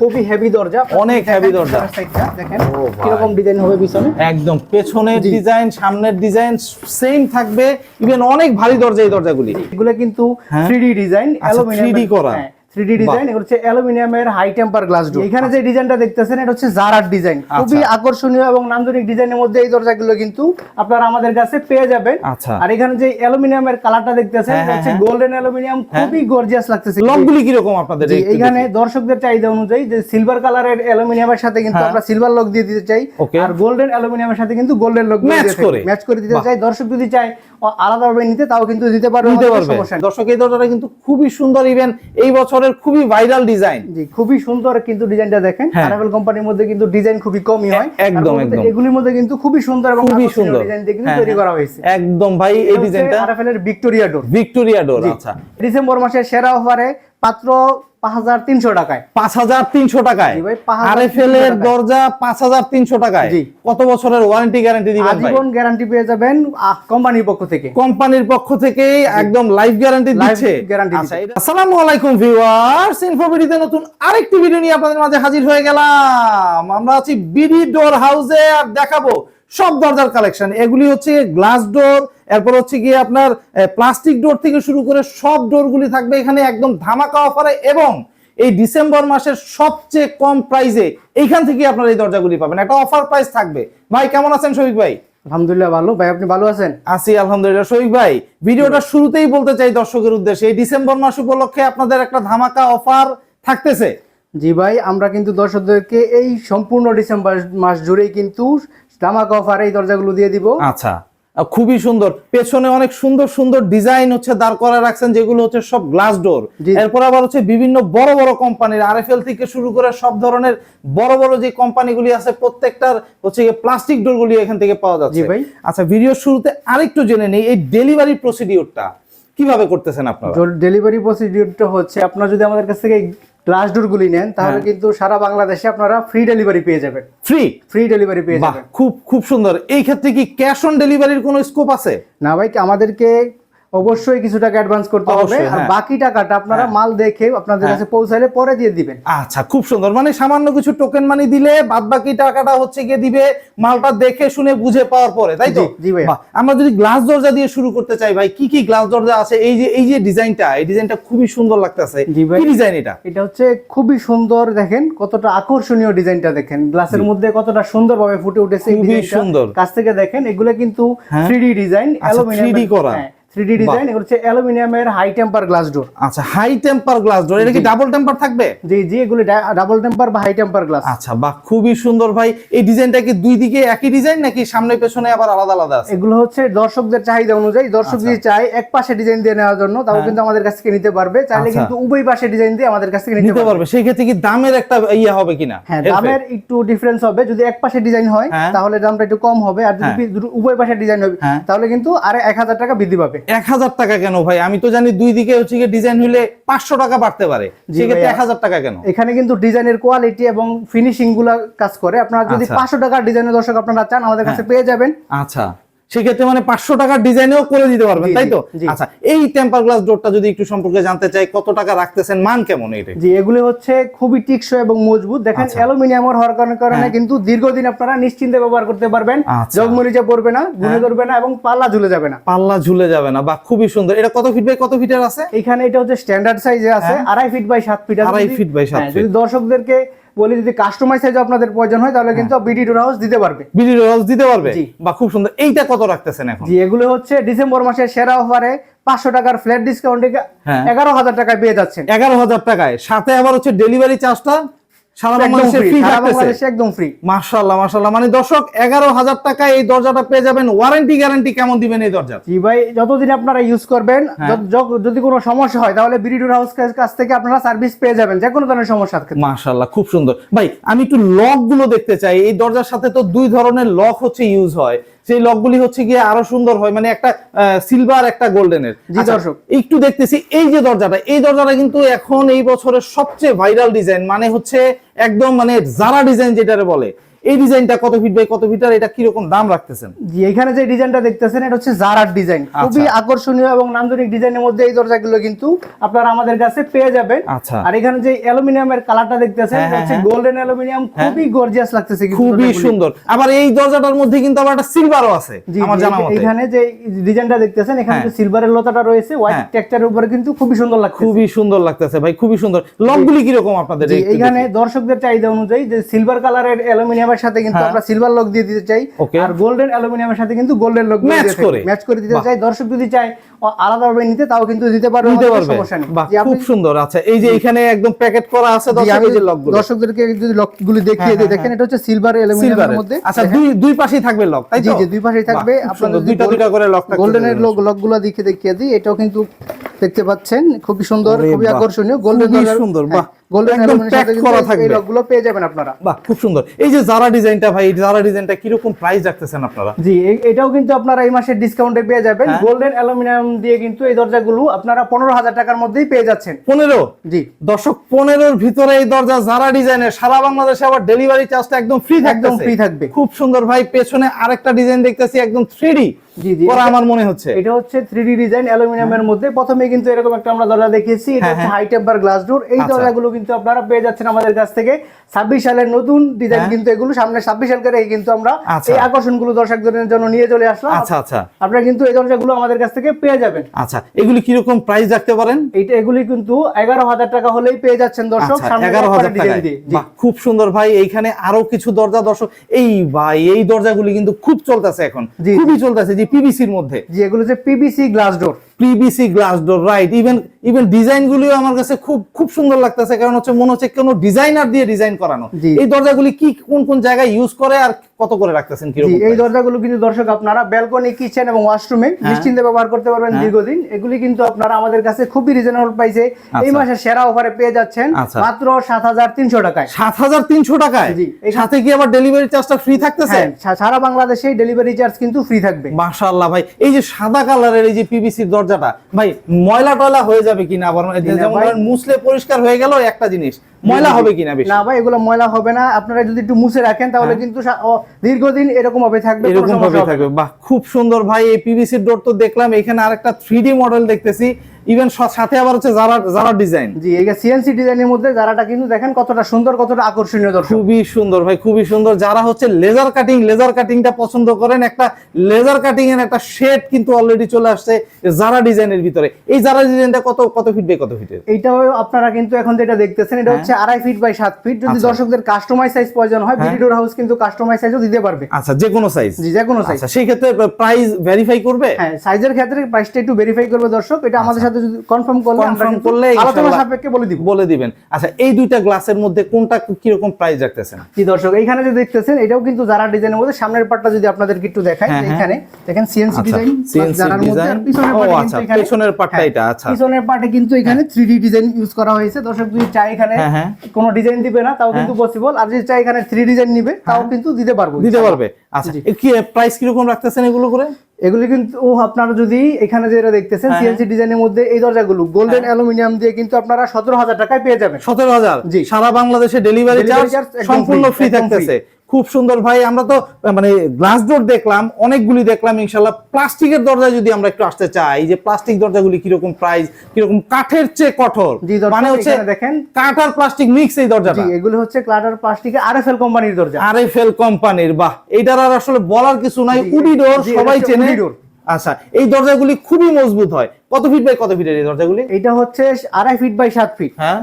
খুবই হেভি দরজা। অনেক হেভি দরজা। দেখেন কীরকম ডিজাইন হবে পিছনে। একদম পেছনের ডিজাইন সামনের ডিজাইন সেম থাকবে। ইভেন অনেক ভারী দরজা এই দরজাগুলি। এগুলো কিন্তু হ্যাঁ। 3D ডিজাইন অ্যালুমিনিয়াম 3D করা। 3D ডিজাইন এগুলো হচ্ছে অ্যালুমিনিয়ামের হাই টেম্পার গ্লাস ডোর এখানে যে ডিজাইনটা দেখতেছেন এটা হচ্ছে জারার ডিজাইন খুবই আচ্ছা। আকর্ষণীয় এবং নান্দনিক ডিজাইনের মধ্যে এই দরজাগুলো কিন্তু আপনারা আমাদের কাছে পেয়ে যাবেন। আচ্ছা। আর এখানে যে অ্যালুমিনিয়ামের কালারটা দেখতেছেন হ্যাঁ, এটা হচ্ছে হ্যাঁ, গোল্ডেন অ্যালুমিনিয়াম খুবই গর্জিয়াস লাগতেছে। লকগুলি কীরকম আপনাদের জি, একটু এইখানে দেখি। দর্শকদের চাহিদা অনুযায়ী যে সিলভার কালারের অ্যালুমিনিয়ামের সাথে কিন্তু হ্যাঁ। আমরা সিলভার লক দিয়ে দিতে চাই। আর গোল্ডেন অ্যালুমিনিয়ামের সাথে কিন্তু গোল্ডেন লক Match করে। ম্যাচ করে দিতে চাই। দর্শক যদি চায় আলাদাভাবে নিতে তাও কিন্তু দিতে পারবে। দর্শক এই দরজাটা কিন্তু খুবই সুন্দর। ইভেন এই বছরের খুবই ভাইরাল ডিজাইন জি খুবই সুন্দর কিন্তু ডিজাইনটা দেখেন। হ্যাঁ। কোম্পানির মধ্যে কিন্তু ডিজাইন খুবই কমই হয়। একদম, একদম। এগুলির মধ্যে কিন্তু খুবই সুন্দর এবং খুবই সুন্দর। ডিজাইন দিয়ে কিন্তু হ্যাঁ, তৈরি হ্যাঁ। করা হয়েছে। একদম ভাই এই ডিজাইনটা আরাফেলের ভিক্টোরিয়া ডোর ভিক্টোরিয়া ডোর আচ্ছা। ডিসেম্বর মাসের সেরা অফারে মাত্র টাকায়। পাঁচ হাজার তিনশো টাকায়? ভাই, আরএফএল এর দরজা পাঁচ হাজার তিনশো টাকায়। জি। কত বছরের ওয়ারেন্টি গ্যারান্টি দিবেন ভাই? আজীবন গ্যারান্টি পেয়ে যাবেন কোম্পানির পক্ষ থেকে। কোম্পানির পক্ষ থেকে একদম লাইভ গ্যারান্টি দিচ্ছে। guarantee আচ্ছা আসসালামু আলাইকুম ভিউয়ার্স ইনফোবিডিতে নতুন আরেকটি ভিডিও নিয়ে আপনাদের মাঝে হাজির হয়ে গেলাম। আমরা আছি বিডি ডোর হাউসে আর দেখাবো সব দরজার কালেকশন। এগুলি হচ্ছে গ্লাস ডোর এরপর হচ্ছে গিয়ে আপনার প্লাস্টিক ডোর থেকে শুরু করে সব ডোরগুলি থাকবে এখানে একদম ধামাকা অফারে এবং এই ডিসেম্বর মাসের সবচেয়ে কম প্রাইসে এইখান থেকে আপনারা এই দরজাগুলি পাবেন। একটা অফার প্রাইস থাকবে। ভাই কেমন আছেন শফিক ভাই? আলহামদুলিল্লাহ ভালো। ভাই আপনি ভালো আছেন? আছি আলহামদুলিল্লাহ। শফিক ভাই ভিডিওটা শুরুতেই বলতে চাই দর্শকের উদ্দেশ্যে এই ডিসেম্বর মাস উপলক্ষে আপনাদের একটা ধামাকা অফার থাকতেছে। জি ভাই আমরা কিন্তু দর্শকদেরকে এই সম্পূর্ণ ডিসেম্বর মাস জুড়েই কিন্তু ধামাকা অফার এই দরজাগুলো দিয়ে দিব। আচ্ছা। খুবই সুন্দর। পেছনে অনেক সুন্দর সুন্দর ডিজাইন হচ্ছে দাঁড় করা রাখছেন যেগুলো হচ্ছে সব গ্লাস ডোর এরপর আবার হচ্ছে বিভিন্ন বড় বড় কোম্পানির আরএফএল থেকে শুরু করে সব ধরনের বড় বড় যে কোম্পানিগুলি আছে প্রত্যেকটার হচ্ছে প্লাস্টিক ডোর গুলি এখান থেকে পাওয়া যাচ্ছে। ভাই। আচ্ছা ভিডিও শুরুতে আরেকটু জেনে নেই এই ডেলিভারি প্রসিডিওরটা কীভাবে করতেছেন আপনারা? ডেলিভারি প্রসিডিউরটা হচ্ছে আপনারা যদি আমাদের কাছ থেকে গ্লাস ডোর গুলি নেন তাহলে হ্যাঁ। কিন্তু সারা বাংলাদেশে আপনারা ফ্রি ডেলিভারি পেয়ে যাবেন। ফ্রি ফ্রি ডেলিভারি পেয়ে যাবেন। খুব খুব সুন্দর। এই ক্ষেত্রে কি ক্যাশ অন ডেলিভারির কোনো স্কোপ আছে? না ভাই আমাদেরকে অবশ্যই কিছু টাকা অ্যাডভান্স করতে হবে আর হ্যাঁ। বাকি টাকাটা আপনারা হ্যাঁ। মাল দেখে আপনাদের হ্যাঁ। কাছে পৌঁছালে পরে দিয়ে দিবেন আচ্ছা খুব সুন্দর মানে সামান্য কিছু টোকেন মানি দিলে বাদ বাকি টাকাটা হচ্ছে গিয়ে দিবে মালটা দেখে শুনে বুঝে পাওয়ার পরে তাই তো জি। বাহ, আমরা যদি গ্লাস দরজা দিয়ে শুরু করতে চাই ভাই কি কি গ্লাস দরজা আছে এই যে এই যে ডিজাইনটা এই ডিজাইনটা খুবই সুন্দর লাগতেছে কি ডিজাইন এটা এটা হচ্ছে খুবই সুন্দর দেখেন কতটা আকর্ষণীয় ডিজাইনটা দেখেন গ্লাসের মধ্যে কতটা সুন্দরভাবে ফুটে উঠেছে খুবই সুন্দর। কাছ থেকে দেখেন এগুলো কিন্তু হ্যাঁ। 3D ডিজাইন আচ্ছা, 3D করা। 3D ডিজাইন এগুলো হচ্ছে অ্যালুমিনিয়ামের হাই টেম্পার গ্লাস ডোর আচ্ছা হাই টেম্পার গ্লাস ডোর এটা কি ডাবল টেম্পার থাকবে? জি জি এগুলো ডাবল টেম্পার বা হাই টেম্পার গ্লাস আচ্ছা বাহ খুবই সুন্দর ভাই। এই ডিজাইনটা কি দুই দিকে একই ডিজাইন নাকি সামনে পেছনে আবার আলাদা আলাদা আছে? এগুলো হচ্ছে দর্শকদের চাহিদা অনুযায়ী দর্শক আচ্ছা। যদি চায় এক পাশে ডিজাইন দিয়ে নেওয়ার জন্য তাও হ্যাঁ। কিন্তু আমাদের কাছ থেকে নিতে পারবে। চাইলে আচ্ছা। কিন্তু উভয় পাশে ডিজাইন দিয়ে আমাদের কাছ থেকে নিতে পারবে। সেই ক্ষেত্রে কি দামের একটা ইয়ে হবে কিনা? হ্যাঁ দামের একটু ডিফারেন্স হবে। যদি এক পাশে ডিজাইন হয় হ্যাঁ। তাহলে দামটা একটু কম হবে। আর যদি হ্যাঁ। উভয় পাশে ডিজাইন হবে। তাহলে কিন্তু আরে এক হাজার টাকা বৃদ্ধি পাবে। এক হাজার টাকা কেন ভাই? আমি তো জানি দুই দিকে হচ্ছে গিয়ে ডিজাইন হলে পাঁচশো টাকা বাড়তে পারে। সেক্ষেত্রে এক হাজার টাকা কেন? এখানে কিন্তু ডিজাইনের কোয়ালিটি এবং ফিনিশিংগুলা কাজ করে। আপনারা যদি আচ্ছা। পাঁচশো টাকার ডিজাইনের দর্শক আপনারা চান আমাদের কাছে পেয়ে যাবেন। আচ্ছা। সেক্ষেত্রে মানে পাঁচশো টাকার ডিজাইনেও করে দিতে পারবেন তাই তো। আচ্ছা এই টেম্পার গ্লাস ডোরটা যদি একটু সম্পর্কে জানতে চাই কত টাকা রাখতেছেন মান কেমন এটা জি এগুলো হচ্ছে খুবই টিকসই এবং মজবুত দেখেন আচ্ছা। অ্যালুমিনিয়ামের হওয়ার কারণে হ্যাঁ। কিন্তু দীর্ঘদিন আপনারা নিশ্চিন্তে ব্যবহার করতে পারবেন আচ্ছা। জগমরিচা পড়বে না গুনে হ্যাঁ। ধরবে না এবং পাল্লা ঝুলে যাবে না পাল্লা ঝুলে যাবে না বা খুবই সুন্দর এটা কত ফিট বাই কত ফিটের আছে এখানে এটা হচ্ছে স্ট্যান্ডার্ড সাইজে আছে। আড়াই ফিট বাই সাত ফিট আড়াই ফিট বাই সাত। যদি দর্শকদেরকে বলি যদি কাস্টমার সাইজ আপনাদের প্রয়োজন হয় তাহলে কিন্তু বিডি ডোর হাউস দিতে পারবে। বিডি ডোর হাউস দিতে পারবে? জি। বা খুব সুন্দর। এইটা কত রাখতেছেন এখন? জি এগুলো হচ্ছে ডিসেম্বর মাসের সেরা অফারে পাঁচশো টাকার ফ্ল্যাট ডিসকাউন্টে। এগারো হাজার টাকায় পেয়ে যাচ্ছেন। এগারো হাজার টাকায়। সাথে আবার হচ্ছে ডেলিভারি চার্জটা সারা বাংলাদেশে ফ্রি সারা থাকতেছে। বাংলাদেশে একদম ফ্রি মাশাল্লাহ মাশাল্লাহ মানে দর্শক টাকায় এই দরজাটা পেয়ে যাবেন। ওয়ারেন্টি গ্যারান্টি কেমন দিবেন এই দরজার? জি ভাই যতদিন আপনারা ইউজ করবেন হ্যাঁ। যদি কোনো সমস্যা হয় তাহলে হাউস কাছ থেকে আপনারা সার্ভিস পেয়ে যাবেন যে কোনো ধরনের মাশাল্লাহ খুব সুন্দর। ভাই আমি একটু লকগুলো দেখতে চাই। এই দরজার সাথে তো দুই ধরনের লক হচ্ছে ইউজ হয়। সেই লকগুলি হচ্ছে গিয়ে আরও সুন্দর হয় মানে একটা সিলভার একটা গোল্ডেনের জি, দর্শক। একটু দেখতেছি এই যে দরজাটা এই দরজাটা কিন্তু এখন এই বছরের সবচেয়ে ভাইরাল ডিজাইন মানে হচ্ছে একদম মানে জারা ডিজাইন যেটারে বলে এই ডিজাইনটা কত ফিট বাই কত ফিটার এটা কীরকম দাম রাখতেছেন? জি এখানে যে ডিজাইনটা দেখতেছেন এটা হচ্ছে জারার ডিজাইন খুবই আকর্ষণীয় এবং নান্দনিক ডিজাইনের মধ্যে এই দরজাগুলো কিন্তু আপনারা আমাদের কাছে পেয়ে যাবেন। আচ্ছা। আর এখানে যে অ্যালুমিনিয়ামের কালারটা দেখতেছেন হ্যাঁ, এটা হচ্ছে হ্যাঁ, গোল্ডেন অ্যালুমিনিয়াম খুবই গর্জিয়াস লাগতেছে কিন্তু খুবই সুন্দর। আবার এই দরজাটার মধ্যে কিন্তু আবার একটা সিলভারও আছে আমার জানা মতে। এখানে যে ডিজাইনটা দেখতেছেন এখানে হ্যাঁ। যে সিলভারের লতাটা রয়েছে হোয়াইট হ্যাঁ। টেক্সচারের উপরে কিন্তু খুবই সুন্দর লাগছে খুবই সুন্দর লাগতেছে ভাই খুবই সুন্দর। লকগুলি কি রকম আপনাদের এখানে দর্শকদের চাহিদা অনুযায়ী যে সিলভার কালারের অ্যালুমিনিয়ামের সাথে কিন্তু হ্যাঁ। আমরা সিলভার লক দিয়ে দিতে চাই। আর গোল্ডেন অ্যালুমিনিয়ামের সাথে কিন্তু গোল্ডেন লক Match করে। ম্যাচ করে দিতে চাই। দর্শক যদি চায় আলাদাভাবে নিতে তাও কিন্তু দিতে পারবে নিতে পারবে। সমস্যা নেই। জি, খুব সুন্দর। আচ্ছা এই যে এখানে একদম প্যাকেট করা আছে জি, দর্শক আমি এই যে দর্শকদেরকে যদি লকগুলি দেখিয়ে দিই দেখেন এটা হচ্ছে সিলভার অ্যালুমিনিয়ামের মধ্যে। আচ্ছা দুই দুই পাশেই থাকবে লক তাই তো? জি দুই পাশেই থাকবে। সুন্দর। দুইটা দুইটা করে লক থাকবে গোল্ডেনের লক লকগুলো দেখে দেখিয়ে দিই এটাও কিন্তু দেখতে পাচ্ছেন খুবই সুন্দর খুবই আকর্ষণীয়। গোল্ডেন সুন্দর, বাহ। গোল্ডেন একদম pack করা এই লকগুলো পেয়ে যাবেন আপনারা। বাহ খুব সুন্দর। এই যে জারা ডিজাইনটা ভাই এই জারা ডিজাইনটা কীরকম প্রাইস রাখতেছেন আপনারা? জি এটাও কিন্তু আপনারা এই মাসের ডিসকাউন্টে পেয়ে যাবেন। হ্যাঁ। গোল্ডেন অ্যালুমিনিয়াম দিয়ে কিন্তু এই দরজাগুলো আপনারা পনেরো হাজার টাকার মধ্যেই পেয়ে যাচ্ছেন। পনেরো? জি। দর্শক পনেরোর ভিতরে এই দরজা যারা ডিজাইনের সারা বাংলাদেশে আবার ডেলিভারি চার্জটা একদম ফ্রি একদম একদম ফ্রি থাকবে। খুব সুন্দর ভাই পেছনে আরেকটা ডিজাইন দেখতেছি একদম থ্রি জি, জি, আমার মনে হচ্ছে। এটা হচ্ছে থ্রি ডি ডিজাইন অ্যালুমিনিয়ামের মধ্যে। প্রথমে কিন্তু এরকম একটা আমরা দরজা দেখিয়েছি। এটা হ্যাঁ, হচ্ছে হ্যাঁ। হাই টেম্পার গ্লাস ডোর এই আচ্ছা। দরজাগুলো কিন্তু আপনারা পেয়ে যাচ্ছেন আমাদের কাছ থেকে ছাব্বিশ সালের নতুন ডিজাইন হ্যাঁ। কিন্তু এগুলো সামনে ছাব্বিশ সাল করে কিন্তু আমরা আচ্ছা। এই আকর্ষণগুলো দর্শকদের জন্য নিয়ে চলে আসলাম। আচ্ছা আচ্ছা। আপনারা কিন্তু এই দরজাগুলো আমাদের কাছ থেকে পেয়ে যাবেন। আচ্ছা এগুলি কীরকম প্রাইস রাখতে পারেন? এইটা এগুলি কিন্তু এগারো হাজার টাকা হলেই পেয়ে যাচ্ছেন দর্শক। আচ্ছা এগারো হাজার। বাহ, খুব সুন্দর ভাই এইখানে আরও কিছু দরজা দর্শক। এই ভাই এই দরজাগুলি কিন্তু খুব চলতেছে এখন। খুবই চলতেছে যে পিভিসির মধ্যে। যে এগুলো হচ্ছে PBC glass door PVC glass door right even even design গুলিও আমার কাছে খুব খুব সুন্দর লাগতেছে। কারণ হচ্ছে মনে হচ্ছে কোনো ডিজাইনার দিয়ে ডিজাইন করানো। এই দরজাগুলি কি কোন কোন জায়গায় ইউজ করে আর কত করে রাখতেছেন কীরকম এই দরজাগুলো কিন্তু দর্শক আপনারা ব্যালকনি কিচেন এবং ওয়াশরুমে হ্যাঁ। নিশ্চিন্তে ব্যবহার করতে পারবেন দীর্ঘদিন। এগুলি কিন্তু আপনারা আমাদের কাছে খুবই রিজনেবল প্রাইসে এই আচ্ছা। মাসের সেরা অফারে পেয়ে যাচ্ছেন আচ্ছা। মাত্র সাত হাজার তিনশো টাকায়। সাত হাজার তিনশো টাকায়? জি, এখানে- সাথে কি আবার ডেলিভারি চার্জটা ফ্রি থাকতেছে? হ্যাঁ সারা বাংলাদেশে ডেলিভারি চার্জ কিন্তু ফ্রি থাকবে। মাশাআল্লাহ ভাই এই যে সাদা কালারের এই যে পিভিসির দরজাটা। ভাই ময়লা টয়লা হয়ে যাবে কিনা? আবার মুসলে যেমন। মুছলে পরিষ্কার হয়ে গেল একটা জিনিস। ময়লা হবে কিনা বেশি? না ভাই এগুলো ময়লা হবে না। আপনারা যদি একটু মুছে রাখেন তাহলে কিন্তু সা- ও, দীর্ঘদিন এরকম ভাবে থাকবে হ্যাঁ। এরকম ভাবে। থাকবে। বাহ খুব সুন্দর ভাই এই পিভিসির ডোর তো দেখলাম এখানে আরেকটা থ্রি ডি মডেল দেখতেছি। ইভেন সাথে আবার হচ্ছে যারা যারা ডিজাইন জি এই সিএনসি ডিজাইনের মধ্যে যারাটা কিন্তু দেখেন কতটা সুন্দর কতটা আকর্ষণীয় দর্শক। খুবই সুন্দর ভাই খুবই সুন্দর। যারা হচ্ছে লেজার কাটিং লেজার কাটিংটা পছন্দ করেন একটা লেজার কাটিং এর একটা শেড কিন্তু অলরেডি চলে আসছে যারা ডিজাইনের ভিতরে। এই যারা ডিজাইনটা কত কত ফিট বাই কত ফিটের এইটাও আপনারা কিন্তু এখন যেটা দেখতেছেন এটা হচ্ছে আড়াই ফিট বাই সাত ফিট যদি হ্যাঁ। আচ্ছা। দর্শকদের কাস্টমাইজ সাইজ প্রয়োজন হয় হ্যাঁ। ভিডিওর হাউস কিন্তু কাস্টমাইজ সাইজও দিতে পারবে। আচ্ছা যে কোনো সাইজ জি যে কোনো সাইজ আচ্ছা সেই ক্ষেত্রে প্রাইস ভেরিফাই করবে? হ্যাঁ সাইজের ক্ষেত্রে প্রাইসটা একটু ভেরিফাই করবে দর্শক। এটা আমাদের সাথে যদি কনফার্ম করলে কনফার্ম করলে আলোচনা সাপেক্ষে বলে দিব। বলে দিবেন। আচ্ছা এই দুইটা গ্লাসের মধ্যে কোনটা কীরকম প্রাইস রাখতেছেন? জি দর্শক এইখানে যে দেখতেছেন এটাও কিন্তু যারা ডিজাইনের মধ্যে সামনের পার্টটা যদি আপনাদেরকে একটু দেখাই হ্যাঁ, হ্যাঁ। এখানে দেখেন সিএনসি আচ্ছা ডিজাইন যারার মধ্যে পিছনের ও পার্টে আচ্ছা কিন্তু এখানে পার্টটা হ্যাঁ, এটা আচ্ছা। পিছনের পার্টে কিন্তু এখানে থ্রি ডিজাইন ইউজ করা হয়েছে। দর্শক যদি চাই এখানে হ্যাঁ, হ্যাঁ। কোনো ডিজাইন দিবে না তাও কিন্তু পসিবল আর যদি চাই এখানে থ্রি ডিজাইন নিবে তাও কিন্তু দিতে পারব। দিতে পারবে। আচ্ছা কি প্রাইস কীরকম রাখতেছেন এগুলো করে? এগুলি কিন্তু আপনারা যদি এখানে যেটা দেখতেছেন হ্যাঁ। সিএনসি ডিজাইনের মধ্যে এই দরজাগুলো গোল্ডেন অ্যালুমিনিয়াম দিয়ে কিন্তু আপনারা সতেরো হাজার টাকায় পেয়ে যাবেন। সতেরো হাজার? জি। সারা বাংলাদেশে ডেলিভারি চার্জ সম্পূর্ণ ফ্রি থাকতেছে। খুব সুন্দর ভাই আমরা তো মানে গ্লাস ডোর দেখলাম অনেকগুলি দেখলাম ইনশাল্লাহ। প্লাস্টিকের দরজা যদি আমরা একটু আসতে চাই যে প্লাস্টিক দরজাগুলি কীরকম প্রাইস কীরকম কাঠের চেয়ে কঠোর। মানে হচ্ছে দেখেন। কাঠ আর প্লাস্টিক মিক্স এই দরজাটা। জি এগুলো হচ্ছে ক্লাটার প্লাস্টিকের আরএফএল কোম্পানির দরজা। আর আরএফএল কোম্পানির বাহ। এটার আর আসলে বলার কিছু নাই। উডি ডোর সবাই চেনে। আচ্ছা এই দরজাগুলি খুবই মজবুত হয়। কত ফিট বাই কত ফিটের এই দরজাগুলি? এটা হচ্ছে আড়াই ফিট বাই সাত ফিট হ্যাঁ।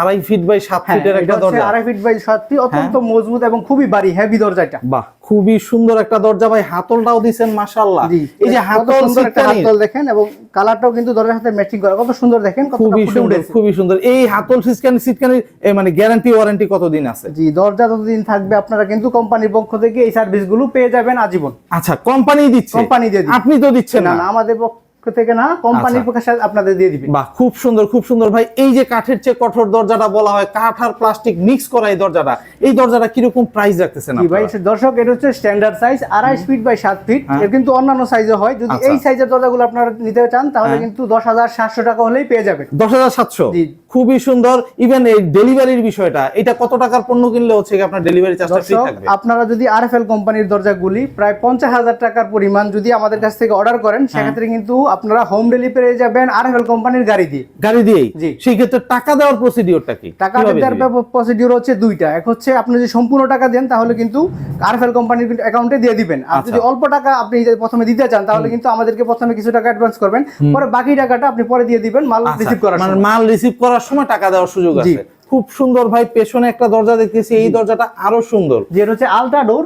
আড়াই ফিট বাই সাত হ্যাঁ ফিটের একটা দরজা। হ্যাঁ। আড়াই ফিট বাই সাত ফিট অত্যন্ত মজবুত এবং খুবই ভারী হেভি দরজা এটা বাহ খুবই সুন্দর একটা দরজা ভাই হাতলটাও দিছেন মাশাআল্লাহ। জি এই যে হাতল সুন্দর একটা হাতল দেখেন এবং কালারটাও কিন্তু দরজার সাথে ম্যাচিং করা কত সুন্দর দেখেন খুবই সুন্দর খুবই সুন্দর। এই হাতল সিটকানি সিটকানির মানে গ্যারান্টি ওয়ারেন্টি কতদিন আছে? জি দরজা যতদিন থাকবে আপনারা কিন্তু কোম্পানির পক্ষ থেকে এই সার্ভিসগুলো পেয়ে যাবেন আজীবন। আচ্ছা কোম্পানি দিচ্ছে? কোম্পানি দিয়ে আপনি তো দিচ্ছেন না আমাদের পক্ষ থেকে না কোম্পানির আচ্ছা। পক্ষে আপনাদের দিয়ে দিবে। বাহ খুব সুন্দর খুব সুন্দর। ভাই এই যে কাঠের চেয়ে কঠোর দরজাটা বলা হয় কাঠ আর প্লাস্টিক মিক্স করা এই দরজাটা এই দরজাটা কীরকম প্রাইস রাখতেছেন ভাই দর্শক এটা হচ্ছে স্ট্যান্ডার্ড সাইজ আড়াই ফিট বাই সাত ফিট হ্যাঁ। এর কিন্তু অন্যান্য সাইজে হয়। যদি আচ্ছা। এই সাইজের দরজাগুলো আপনারা নিতে চান তাহলে হ্যাঁ। কিন্তু দশ হাজার সাতশো টাকা হলেই পেয়ে যাবেন। দশ হাজার সাতশো? খুবই সুন্দর। ইভেন এই ডেলিভারির বিষয়টা এটা কত টাকার পণ্য কিনলে হচ্ছে আপনার ডেলিভারি চার্জটা ফ্রি থাকবে? আপনারা যদি আরএফএল কোম্পানির দরজাগুলি প্রায় পঞ্চাশ হাজার টাকার পরিমাণ যদি আমাদের কাছ থেকে অর্ডার করেন হ্যাঁ। সেক্ষেত্রে কিন্তু আপনারা হোম ডেলিভারি যাবেন আরএফএল কোম্পানির গাড়ি দিয়ে। গাড়ি দিয়েই? জি। সেই ক্ষেত্রে টাকা দেওয়ার প্রসিডিওরটা কি? টাকা দেওয়ার দিবেন? প্রসিডিউর হচ্ছে দুইটা। এক হচ্ছে আপনি যদি সম্পূর্ণ টাকা দেন তাহলে কিন্তু আর আরএফএল কোম্পানির অ্যাকাউন্টে দিয়ে দিবেন। আর আচ্ছা। যদি অল্প টাকা আপনি প্রথমে দিতে চান তাহলে কিন্তু আমাদেরকে প্রথমে কিছু টাকা অ্যাডভান্স করবেন। পরে বাকি টাকাটা আপনি পরে দিয়ে দিবেন মাল আচ্ছা, রিসিভ করার মানে মাল রিসিভ করার সময় টাকা দেওয়ার সুযোগ আছে। খুব সুন্দর ভাই পেছনে একটা দরজা দেখতেছি এই দরজাটা আরও সুন্দর। যেটা হচ্ছে আলট্রা ডোর।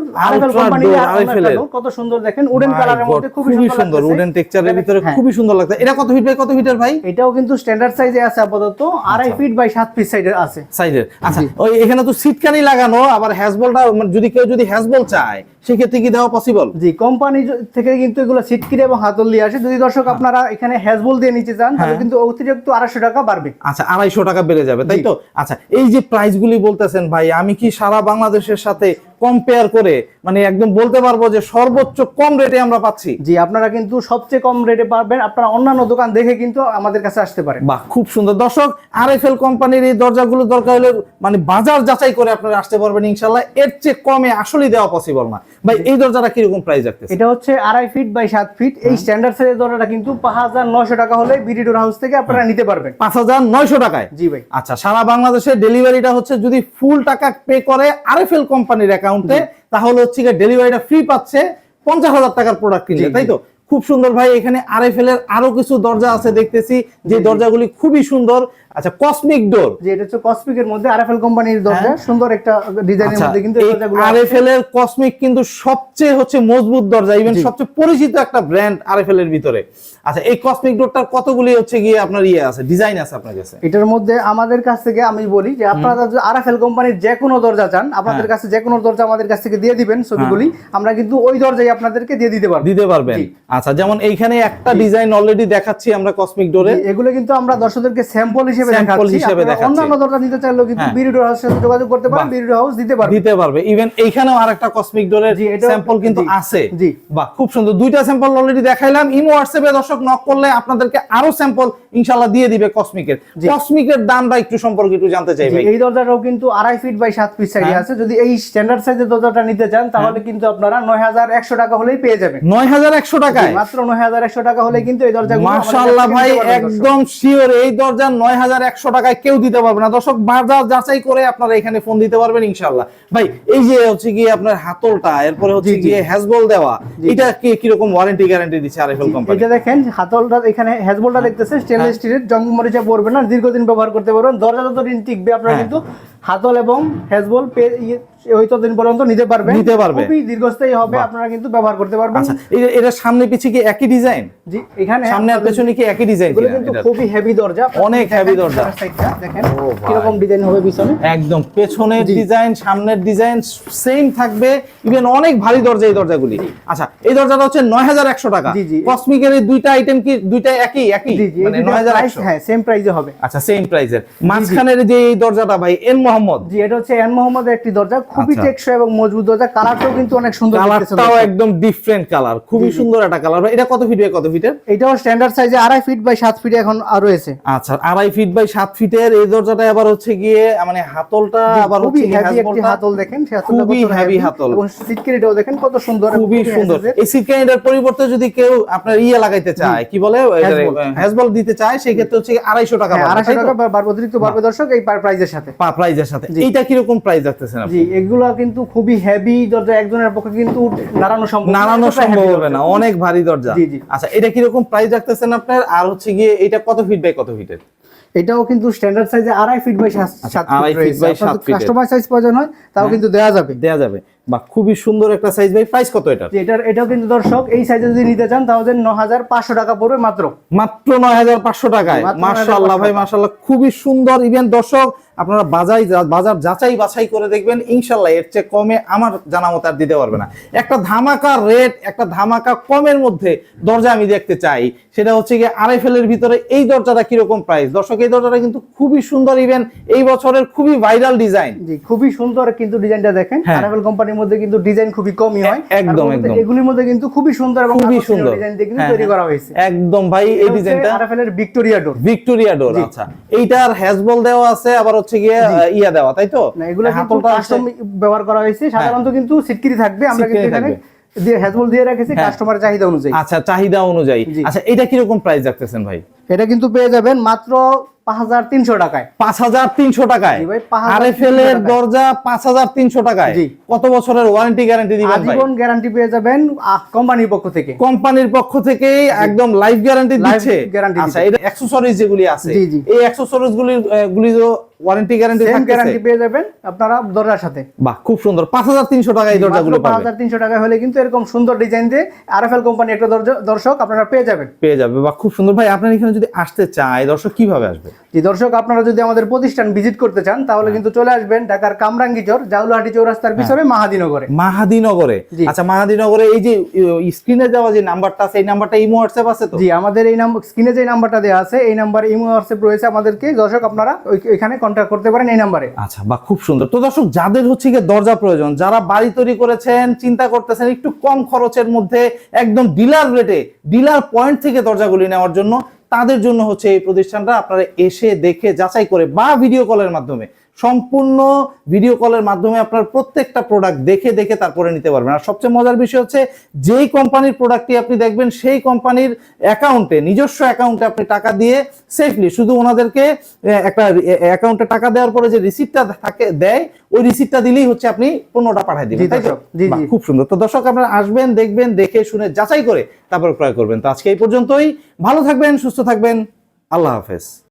কত সুন্দর দেখেন উডেন কালারের মধ্যে খুবই সুন্দর। উডেন টেক্সচারের ভিতরে হ্যাঁ। খুবই সুন্দর লাগছে এটা কত ফিট বাই কত ফিটের ভাই? এটাও কিন্তু স্ট্যান্ডার্ড সাইজে আছে আপাতত আড়াই ফিট বাই সাত ফিট সাইজের আছে। সাইজের আচ্ছা। ওই এখানে তো সিটকানি লাগানো আবার হ্যাজবলটা মানে যদি কেউ যদি হ্যাজবল চায় সেক্ষেত্রে কি দেওয়া পসিবল জি কোম্পানি থেকে কিন্তু এগুলো সিটকিরে এবং হাতল দিয়ে আসে। যদি দর্শক হ্যাঁ। আপনারা এখানে হ্যাজবল দিয়ে নিতে চান তাহলে কিন্তু অতিরিক্ত আড়াইশো টাকা বাড়বে। আচ্ছা আড়াইশো টাকা বেড়ে যাবে তাই তো? আচ্ছা এই যে প্রাইস গুলি বলতেছেন ভাই আমি কি সারা বাংলাদেশের সাথে কম্পেয়ার করে মানে একদম বলতে পারব যে সর্বোচ্চ কম রেটে আমরা পাচ্ছি। জি আপনারা কিন্তু সবচেয়ে কম রেটে পাবেন। আপনারা অন্যান্য দোকান দেখে কিন্তু আমাদের কাছে আসতে পারেন। বাহ খুব সুন্দর। দর্শক আর এফ এল কোম্পানির এই দরজাগুলো দরকার হলে মানে বাজার যাচাই করে আপনারা আসতে পারবেন ইনশাল্লাহ এর চেয়ে কমে আসলেই দেওয়া পসিবল না। ভাই এই দরজাটা কীরকম প্রাইস রাখতেছে এটা হচ্ছে আড়াই ফিট বাই সাত ফিট এই স্ট্যান্ডার্ড সাইজের দরজাটা কিন্তু পাঁচ হাজার নয়শো টাকা হলে বিডিডোর হাউস থেকে আপনারা নিতে পারবেন। পাঁচ হাজার নয়শো টাকায়? জি ভাই। আচ্ছা সারা বাংলাদেশে ডেলিভারিটা হচ্ছে যদি ফুল টাকা পে করে আরএফএল কোম্পানির অ্যাকাউন্টে তাহলে হচ্ছে গিয়ে ডেলিভারিটা ফ্রি পাচ্ছে পঞ্চাশ হাজার টাকার প্রোডাক্ট কিনলে তাই তো? খুব সুন্দর ভাই এখানে আর আরএফএল এর আরও কিছু দরজা আছে দেখতেছি যে দরজাগুলি খুবই সুন্দর। আচ্ছা কসমিক ডোর যে এটা হচ্ছে কসমিকের মধ্যে আর এফ এল কোম্পানির দরজা। সুন্দর একটা ডিজাইনের আচ্ছা মধ্যে কিন্তু দরজাগুলো আছে। আরএফএল এর কসমিক কিন্তু সবচেয়ে হচ্ছে মজবুত দরজা ইভেন সবচেয়ে পরিচিত একটা ব্র্যান্ড আরএফএল এর ভিতরে। আচ্ছা এই কসমিক ডোরটার কতগুলি হচ্ছে গিয়ে আপনার ইয়ে আছে ডিজাইন আছে আপনার কাছে? এটার মধ্যে আমাদের কাছ থেকে আমি বলি যে আপনারা যদি আরএফএল কোম্পানির যে কোনো দরজা চান আপনাদের হ্যাঁ। কাছে যে কোনো দরজা আমাদের কাছ থেকে দিয়ে দিবেন ছবিগুলি আমরা কিন্তু ওই দরজাই আপনাদেরকে দিয়ে দিতে পারব। দিতে পারবেন। আচ্ছা যেমন এইখানে একটা ডিজাইন অলরেডি দেখাচ্ছি আমরা কসমিক ডোরে এগুলো কিন্তু আমরা দর্শকদেরকে স্যাম্পল হিসেবে দেখাচ্ছি। হিসেবে দেখাচ্ছি। অন্যান্য দরজা নিতে চাইলেও কিন্তু হ্যাঁ। বিরিডোর হাউসের সাথে যোগাযোগ করতে পারেন বাহ। বিরিডোর হাউস দিতে পারবে দিতে পারবে। ইভেন এইখানেও আরেকটা কসমিক ডোরের স্যাম্পল কিন্তু আছে। জি। বাহ খুব সুন্দর। দুইটা স্যাম্পল অলরেডি দেখাইলাম। ইমো হোয়াটসঅ্যাপে দর্শক নক করলে আপনাদেরকে আরও স্যাম্পল ইনশাআল্লাহ দিয়ে দিবে কসমিকের। কসমিকের দামটা একটু সম্পর্কে একটু জানতে চাই ভাই। এই দরজাটাও কিন্তু আড়াই ফিট বাই সাত ফিট সাইজে হ্যাঁ। আছে। যদি এই স্ট্যান্ডার্ড সাইজের দরজাটা নিতে চান তাহলে কিন্তু আপনারা নয় হাজার একশো টাকা হলেই পেয়ে যাবেন। নয় হাজার একশো টাকায়? মাত্র নয় হাজার একশো টাকা হলে কিন্তু এই দরজা মাশাআল্লাহ ভাই একদম শিওর এই দরজা নয় হাজার একশো টাকায় কেউ দিতে পারবে না। দর্শক বাজার যাচাই করে আপনারা এখানে ফোন দিতে পারবেন ইনশাআল্লাহ। ভাই এই যে হচ্ছে গিয়ে আপনার হাতলটা এরপরে হচ্ছে। গিয়ে হ্যাজবল দেওয়া এটা কি কীরকম ওয়ারেন্টি গ্যারান্টি দিচ্ছে আরএফএল কোম্পানি এটা দেখেন হাতলটা এখানে হ্যাজবলটা দেখতেছে স্টেনলেস স্টিলের জং মরিচা পড়বে না দীর্ঘদিন ব্যবহার করতে পারবেন দরজা যতদিন টিকবে আপনারা হ্যাঁ। কিন্তু হাতল এবং ইয়ে- ওই ততদিন পর্যন্ত নিতে পারবেন। নিতে পারবে। খুবই দীর্ঘস্থায়ী হবে আপনারা কিন্তু ব্যবহার করতে পারবেন। আচ্ছা এটা- সামনে পিছে কি একই ডিজাইন? জি এখানে সামনে আর পেছনে কি একই ডিজাইন এগুলো কিন্তু খুবই হেভি দরজা। অনেক heavy দরজা। সাইডটা দেখেন কীরকম ডিজাইন হবে পিছনে? একদম পেছনের ডিজাইন সামনের ডিজাইন সেম থাকবে। ইভেন অনেক ভারী দরজা এই দরজাগুলি। আচ্ছা এই দরজাটা হচ্ছে নয় হাজার একশো টাকা। জি, জি। কসমিকের এই দুইটা আইটেম কি দুইটা একই একই? মানে এই নয় দুইটার হাজার price, একশো। হ্যাঁ সেম প্রাইসে হবে। আচ্ছা সেম প্রাইসের মাঝখানের যে এই দরজাটা ভাই এন মোহাম্মদ। জি এটা হচ্ছে এন মোহাম্মদের একটি দরজা খুবই আচ্ছা। টেকসই এবং মজবুত দরজা। কালারটাও কিন্তু অনেক সুন্দর কালারটাও একদম ডিফারেন্ট কালার খুবই সুন্দর একটা কালার এটা কত ফিট বাই কত ফিটের এটাও স্ট্যান্ডার্ড সাইজে আড়াই ফিট বাই সাত ফিট এখন আর রয়েছে। আচ্ছা আড়াই ফিট বাই সাত ফিটের এই দরজাটা আবার হচ্ছে গিয়ে মানে হাতলটা আবার খুবই হেভি একটি হাতল দেখেন খুবই heavy হাতল। এবং সিটকেরিটাও দেখেন কত সুন্দর খুবই সুন্দর। এই সিট ক্যানিটার পরিবর্তে যদি কেউ আপনার ইয়ে লাগাইতে চায় কি বলে? হ্যাজবল। দিতে চায় সেই ক্ষেত্রে হচ্ছে আড়াইশো টাকা হ্যাঁ, পাবে, আড়াইশো তাই তো? টাকা অতিরিক্ত বাড়বে দর্শক এই প্রাইজের সাথে। প্রাইজের সাথে। এটা কীরকম প্রাইস রাখতেছেন জি এগুলো কিন্তু খুবই হেভি দরজা একজনের পক্ষে কিন্তু নাড়ানো সম্ভব নাড়ানো সম্ভব হবে না অনেক ভারী দরজা। জি, জি। আচ্ছা এটা কীরকম প্রাইস রাখতেছেন আপনার? আর হচ্ছে গিয়ে এটা কত ফিট বাই কত ফিটের এটাও কিন্তু স্ট্যান্ডার্ড সাইজে আড়াই ফিট বাই সাত ফিট কাস্টমার সাইজ প্রয়োজন হয় তাও কিন্তু দেওয়া যাবে। দেয়া যাবে। বা খুবই সুন্দর একটা সাইজ ভাই প্রাইস কত এটা এটার এটাও কিন্তু দর্শক এই সাইজে যদি নিতে চান তাহলে হাজার পাঁচশো টাকা পড়বে মাত্র। মাত্র নয় হাজার পাঁচশো টাকায় মার্শাল্লাহ ভাই মার্শাল্লাহ খুবই সুন্দর ইভেন্ট দর্শক আপনারা বাজাই বাজার যাচাই বাছাই করে দেখবেন ইনশাল্লাহ এর চেয়ে কমে আমার জানা মতো আর দিতে পারবে না। একটা ধামাকা রেট একটা ধামাকা কমের মধ্যে দরজা আমি দেখতে চাই। সেটা হচ্ছে গিয়ে আরএফএল এর ভিতরে এই দরজাটা কীরকম প্রাইস দর্শক এই দরজাটা কিন্তু খুবই সুন্দর ইভেন্ট এই বছরের খুবই ভাইরাল ডিজাইন জি খুবই সুন্দর কিন্তু ডিজাইনটা দেখেন। হ্যাঁ। কোম্পানির মধ্যে কিন্তু ডিজাইন খুবই কমই হয়। একদম, একদম। এগুলির মধ্যে কিন্তু খুবই সুন্দর এবং খুবই সুন্দর। ডিজাইন দিয়ে কিন্তু হ্যাঁ, তৈরি হ্যাঁ। করা হয়েছে। একদম ভাই এই ডিজাইনটা আরএফএল এর ভিক্টোরিয়া ডোর ভিক্টোরিয়া ডোর আচ্ছা। এইটার হ্যাজবল দেওয়া আছে আবার হচ্ছে গিয়ে ইয়া দেওয়া তাই তো? না এগুলো কিন্তু কাস্টম ব্যবহার করা হয়েছে। সাধারণত কিন্তু সিটকিরি থাকবে। আমরা কিন্তু এখানে। দিয়ে হ্যাজবল দিয়ে রেখেছি হ্যাঁ। কাস্টমারের চাহিদা অনুযায়ী। আচ্ছা চাহিদা অনুযায়ী। আচ্ছা এটা কীরকম প্রাইস রাখতেছেন ভাই? এটা কিন্তু পেয়ে যাবেন মাত্র পাঁচ হাজার তিনশো টাকায়। পাঁচ হাজার তিনশো টাকায়? জি ভাই, 5,300 আরএফএল এর দরজা পাঁচ হাজার তিনশো টাকায়? কত বছরের ওয়ারেন্টি গ্যারান্টি দিবেন আজীবন গ্যারান্টি পেয়ে যাবেন কোম্পানির পক্ষ থেকে। কোম্পানির পক্ষ থেকে একদম লাইফ গ্যারান্টি দিচ্ছে? guarantee আচ্ছা এটা অ্যাকসেসরিজ যেগুলি আছে জি, জি। এই অ্যাকসেসরিজ গুলি গুলি ওয়ারেন্টি গ্যারান্টি সেম গ্যারান্টি পেয়ে যাবেন আপনারা দরজার সাথে। বাহ খুব সুন্দর। পাঁচ হাজার তিনশো টাকা এই দরজাগুলো পাঁচ পাবেন। হাজার তিনশো টাকা হলে কিন্তু এরকম সুন্দর ডিজাইন দিয়ে আরএফএল কোম্পানি একটা দরজা- দর্শক আপনারা পেয়ে যাবেন। পেয়ে যাবে। বা খুব সুন্দর। ভাই আপনার এখানে যদি আসতে চায় দর্শক কীভাবে আসবে? যে দর্শক আপনারা যদি আমাদের প্রতিষ্ঠান ভিজিট করতে চান হ্যাঁ। তাহলে কিন্তু চলে আসবেন ঢাকার কামরাঙ্গীচর জাউলাহাটি চৌরাস্তার পিছনে মাহাদিনগরে। মাহাদিনগরে? আচ্ছা মাহাদিনগরে এই যে স্ক্রিনে দেওয়া যে নাম্বারটা আছে এই নাম্বারটা ইমো হোয়াটসঅ্যাপ আছে তো? জি আমাদের এই নাম্বার স্ক্রিনে যে নাম্বারটা দেওয়া আছে এই নাম্বার ইমো হোয়াটসঅ্যাপ রয়েছে আমাদেরকে। দর্শক আপনারা ওই- ওইখানে কন্ট্যাক্ট করতে পারেন এই নাম্বারে। আচ্ছা বা খুব সুন্দর। তো দর্শক যাদের হচ্ছে গিয়ে দরজা প্রয়োজন যারা বাড়ি তৈরি করেছেন চিন্তা করতেছেন একটু কম খরচের মধ্যে একদম ডিলার রেটে ডিলার পয়েন্ট থেকে দরজাগুলি নেওয়ার জন্য তাদের জন্য হচ্ছে এই প্রতিষ্ঠানটা আপনারা এসে দেখে যাচাই করে বা ভিডিও কলের মাধ্যমে সম্পূর্ণ ভিডিও কলের মাধ্যমে আপনার প্রত্যেকটা প্রোডাক্ট দেখে দেখে তারপরে নিতে পারবেন। আর সবচেয়ে মজার বিষয় হচ্ছে যেই কোম্পানির প্রোডাক্টটি আপনি দেখবেন সেই কোম্পানির অ্যাকাউন্টে নিজস্ব অ্যাকাউন্টে আপনি টাকা দিয়ে সেফলি শুধু ওনাদেরকে একটা অ্যাকাউন্টে টাকা দেওয়ার পরে যে রিসিপ্টটা থাকে দেয় ওই রিসিপ্টটা দিলেই হচ্ছে আপনি পণ্যটা পাঠিয়ে জি, দিবেন তাই তো। খুব সুন্দর। তো দর্শক আপনারা আসবেন দেখবেন দেখে শুনে যাচাই করে তারপর ক্রয় করবেন। তো আজকে এই পর্যন্তই। ভালো থাকবেন সুস্থ থাকবেন। আল্লাহ হাফেজ।